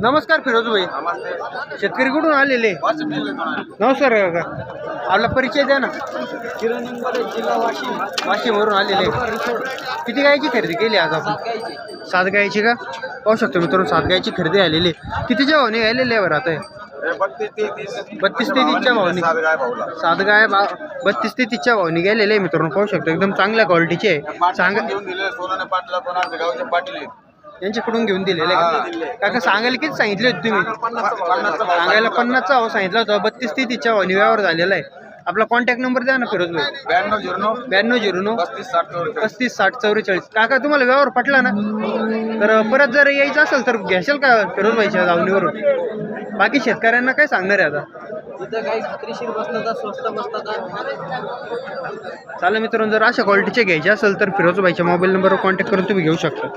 नमस्कार फिरोज भाई शेतकरी कुठून आलेले? नमस्कार काका आपला परिचय द्या ना. किरण निंबाडे जिल्हा वाशिम. वाशिमवरून आलेले. किती गायची खरेदी केली आज आपण? सात गायची. का? पाहू शकतो मित्रांनो सात गायची खरेदी आलेली. कितीच्या भावने आलेले आहे बरं आता? हे? बत्तीस ते तीसच्या भावने सात गाय भाऊला. सात गाय बा बत्तीस ते तीसच्या भावने गेलेले आहे मित्रांनो पाहू शकतो. एकदम चांगल्या क्वालिटीचे आहे. सांगा यांच्याकडून घेऊन दिलेले का? काका सांगायला किती सांगितले होते तुम्ही? सांगायला पन्नासचा भाव सांगितला होता. बत्तीस ते तीसच्या भावने व्यवहार झालेला आहे. आपला कॉन्टॅक्ट नंबर द्या ना फिरोज भाई ब्याण्णव झिरो नऊ. ब्याण्णव झिरो नऊ. पस्तीस साठ चौवेचाळीस. पस्तीस साठ चौवेचाळीस. काका तुम्हाला व्यवहार पटला ना? तर परत जर यायचं असेल तर घ्याल का फिरोज भाईच्या दावणीवरून? बाकी शेतकऱ्यांना काय सांगणार आहे आता? चालेल मित्रांनो जर अशा क्वालिटीचे घ्यायचे असेल तर फिरोज भाईच्या मोबाईल नंबरवर कॉन्टॅक्ट करून तुम्ही घेऊ शकता.